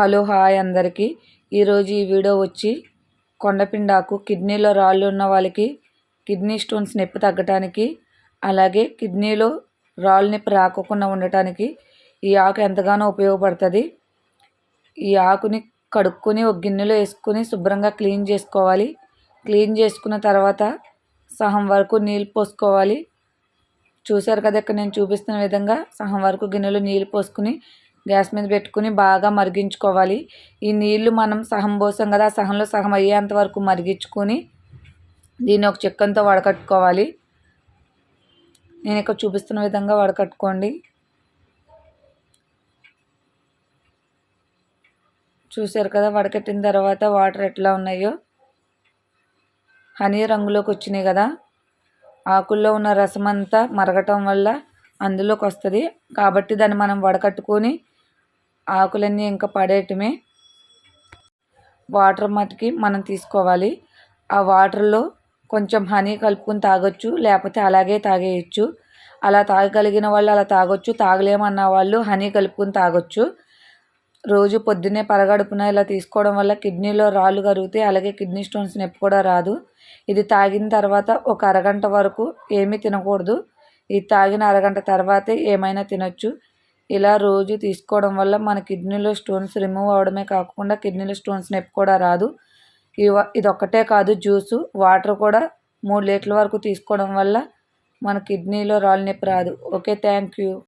Hello hi అందరికీ. ఈరోజు ఈ వీడియో వచ్చి కొండపిండాకు కిడ్నీలో రాళ్ళు ఉన్న వాళ్ళకి కిడ్నీ స్టోన్స్ నొప్పి తగ్గటానికి అలాగే కిడ్నీలో రాళ్ళు నొప్పి రాకోకుండా ఉండటానికి ఈ ఆకు ఎంతగానో ఉపయోగపడుతుంది. ఈ ఆకుని కడుక్కొని ఒక గిన్నెలో వేసుకొని శుభ్రంగా క్లీన్ చేసుకోవాలి. క్లీన్ చేసుకున్న తర్వాత సహం వరకు నీళ్ళు పోసుకోవాలి. చూశారు కదా ఇక్కడ నేను చూపిస్తున్న విధంగా సహం వరకు గిన్నెలో నీళ్ళు పోసుకుని గ్యాస్ మీద పెట్టుకుని బాగా మరిగించుకోవాలి. ఈ నీళ్ళు మనం సహం పోసాం కదా సహంలో సహం అయ్యేంత వరకు మరిగించుకొని దీన్ని ఒక చిక్కన్తో వడకట్టుకోవాలి. నేను ఇక్కడ చూపిస్తున్న విధంగా వడకట్టుకోండి. చూశారు కదా వడకట్టిన తర్వాత వాటర్ ఎట్లా ఉన్నాయో? హనీ రంగులోకి వచ్చినాయి కదా. ఆకుల్లో ఉన్న రసం అంతా మరగటం వల్ల అందులోకి వస్తుంది. కాబట్టి దాన్ని మనం వడకట్టుకొని ఆకులన్నీ ఇంకా పడేయటమే. వాటర్ మటుకి మనం తీసుకోవాలి. ఆ వాటర్లో కొంచెం హనీ కలుపుకొని తాగొచ్చు లేకపోతే అలాగే తాగేయచ్చు. అలా తాగగలిగిన వాళ్ళు అలా తాగొచ్చు తాగలేమన్న వాళ్ళు హనీ కలుపుకొని తాగొచ్చు. రోజు పొద్దున్నే పరగడుపున ఇలా తీసుకోవడం వల్ల కిడ్నీలో రాళ్ళు కరుగుతాయి అలాగే కిడ్నీ స్టోన్స్ నొప్పి కూడా రాదు. ఇది తాగిన తర్వాత ఒక అరగంట వరకు ఏమీ తినకూడదు. ఇది తాగిన అరగంట తర్వాతే ఏమైనా తినొచ్చు. ఇలా రోజు తీసుకోవడం వల్ల మన కిడ్నీలో స్టోన్స్ రిమూవ్ అవడమే కాకుండా కిడ్నీలో స్టోన్స్ నొప్పి కూడా రాదు. ఇది ఒక్కటే కాదు జ్యూసు వాటర్ కూడా మూడు లీటర్ల వరకు తీసుకోవడం వల్ల మన కిడ్నీలో రాళ్ళు నొప్పి రాదు. Okay thank you.